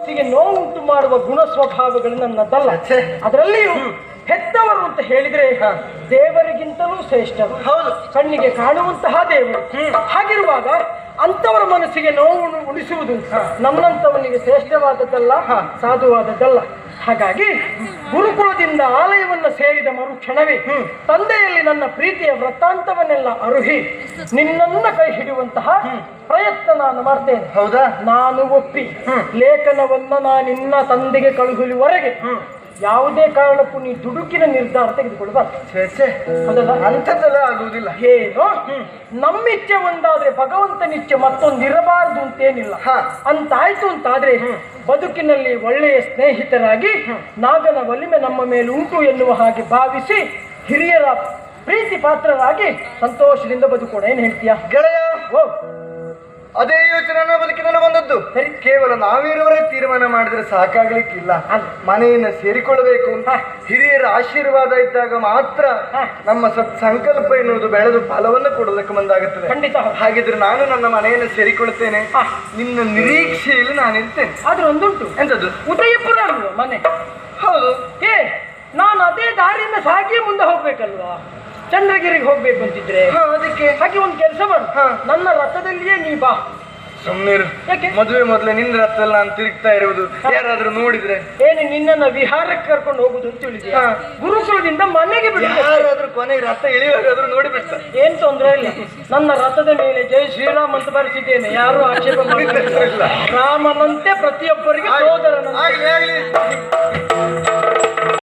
ಮನಸ್ಸಿಗೆ ನೋವುಂಟು ಮಾಡುವ ಗುಣ ಸ್ವಭಾವಗಳು ನನ್ನದಲ್ಲ. ಅದರಲ್ಲಿ ಅದರಲ್ಲಿಯೂ ಹೆತ್ತವರು ಅಂತ ಹೇಳಿದ್ರೆ ದೇವರಿಗಿಂತಲೂ ಶ್ರೇಷ್ಠರು. ಹೌದು. ಕಣ್ಣಿಗೆ ಕಾಣುವಂತಹ ದೇವರು. ಹಾಗಿರುವಾಗ ಅಂತವರ ಮನಸ್ಸಿಗೆ ನೋವು ಉಳಿಸುವುದು ನಮ್ಮಂತವನಿಗೆ ಶ್ರೇಷ್ಠವಾದದ್ದಲ್ಲ ಸಾಧುವಾದದ್ದಲ್ಲ. ಹಾಗಾಗಿ ಗುರುಕುಲದಿಂದ ಆಲಯವನ್ನು ಸೇರಿದ ಮರುಕ್ಷಣವೇ ತಂದೆಯಲ್ಲಿ ನನ್ನ ಪ್ರೀತಿಯ ವೃತ್ತಾಂತವನ್ನೆಲ್ಲ ಅರುಹಿ ನಿನ್ನನ್ನ ಕೈ ಹಿಡಿಯುವಂತಹ ಪ್ರಯತ್ನ ನಾನು ಮಾಡ್ತೇನೆ. ಹೌದಾ? ನಾನು ಒಪ್ಪಿ ಲೇಖನವನ್ನ ನಾನು ನಿನ್ನ ತಂದೆಗೆ ಕಳುಹಿಸುವವರೆಗೆ ಯಾವುದೇ ಕಾರಣಕ್ಕೂ ನೀ ದುಡುಕಿನ ನಿರ್ಧಾರ ಅಂಥದ್ದೆಲ್ಲ ಆಗುವುದಿಲ್ಲ. ಏನು? ನಮ್ಮಿಚ್ಛೆ ಒಂದಾದ್ರೆ ಭಗವಂತನಿಚ್ಛೆ ಮತ್ತೊಂದಿರಬಾರದು ಅಂತೇನಿಲ್ಲ. ಹಾ. ಅಂತಾಯ್ತು ಅಂತಾದ್ರೆ ಬದುಕಿನಲ್ಲಿ ಒಳ್ಳೆಯ ಸ್ನೇಹಿತರಾಗಿ ನಾಗನ ಒಲಿಮೆ ನಮ್ಮ ಮೇಲೆ ಉಂಟು ಎನ್ನುವ ಹಾಗೆ ಭಾವಿಸಿ ಹಿರಿಯರ ಪ್ರೀತಿ ಪಾತ್ರರಾಗಿ ಸಂತೋಷದಿಂದ ಬದುಕೋಣ. ಏನ್ ಹೇಳ್ತೀಯ? ಗೆಳೆಯ ಓ. ಅದೇ ಯೋಚನೆ ಬದುಕಿನಲ್ಲಿ ಬಂದದ್ದು. ಸರಿ. ಕೇವಲ ನಾವಿರುವರೇ ತೀರ್ಮಾನ ಮಾಡಿದ್ರೆ ಸಾಕಾಗ್ಲಿಕ್ಕಿಲ್ಲ. ಮನೆಯನ್ನು ಸೇರಿಕೊಳ್ಳಬೇಕು. ಅಂತ ಹಿರಿಯರ ಆಶೀರ್ವಾದ ಇದ್ದಾಗ ಮಾತ್ರ ನಮ್ಮ ಸತ್ ಸಂಕಲ್ಪ ಎನ್ನುವುದು ಬೆಳೆದು ಫಲವನ್ನು ಕೊಡೋದಕ್ಕೆ ಮುಂದಾಗುತ್ತದೆ. ಖಂಡಿತ ಹಾಗಿದ್ರೆ ನಾನು ನನ್ನ ಮನೆಯನ್ನು ಸೇರಿಕೊಳ್ತೇನೆ ಹಾ. ನಿನ್ನ ನಿರೀಕ್ಷೆಯಲ್ಲಿ ನಾನು ಇರ್ತೇನೆ ಆದ್ರೆ ಒಂದುಂಟು. ಎಂತದ್ದು ಉದಯಪುರ ಮನೆ. ಹೌದು. ಏ ನಾನು ಅದೇ ದಾರಿಯಿಂದ ಸಾಗಿ ಮುಂದೆ ಹೋಗ್ಬೇಕಲ್ವಾ? ಚಂದ್ರಗಿರಿಗೆ ಹೋಗ್ಬೇಕು ಅಂತಿದ್ರೆ. ಅದಕ್ಕೆ? ಹಾಗೆ ಒಂದು ಕೆಲಸ ಮಾಡು. ನನ್ನ ರಥದಲ್ಲಿಯೇ ನೀ ಬಾ. ಸುಮ್ಮನಿರು? ಮದುವೆ ಮೊದಲೇ ನಿನ್ನ ರಥದಲ್ಲಿ ನಾನು ತಿರುಗ್ತಾ ಇರುವುದು. ಯಾರಾದ್ರೂ ನೋಡಿದ್ರೆ? ಏನು ನಿನ್ನನ್ನ ವಿಹಾರಕ್ಕೆ ಕರ್ಕೊಂಡು ಹೋಗುದು ಅಂತ ಹೇಳಿದ್ರೆ. ಗುರುಕುಲದಿಂದ ಮನೆಗೆ ಬಿಡು ಯಾರಾದ್ರೂ ಕೊನೆಗೆ ರಥ ಇಳಿಯುವಾಗಾದ್ರೂ ನೋಡಿ ಬಿಡ್ತಾರೆ ಏನ್ ತೊಂದ್ರೆ ಇಲ್ಲ. ನನ್ನ ರಥದ ಮೇಲೆ ಜೈ ಶ್ರೀರಾಮ್ ಅಂತ ಬರೆಸಿದ್ದೇನೆ. ಯಾರು ಆಕ್ಷೇಪ ಮಾಡಿಲ್ಲ. ರಾಮನಂತೆ ಪ್ರತಿಯೊಬ್ಬರಿಗೆ ಸೋದರನ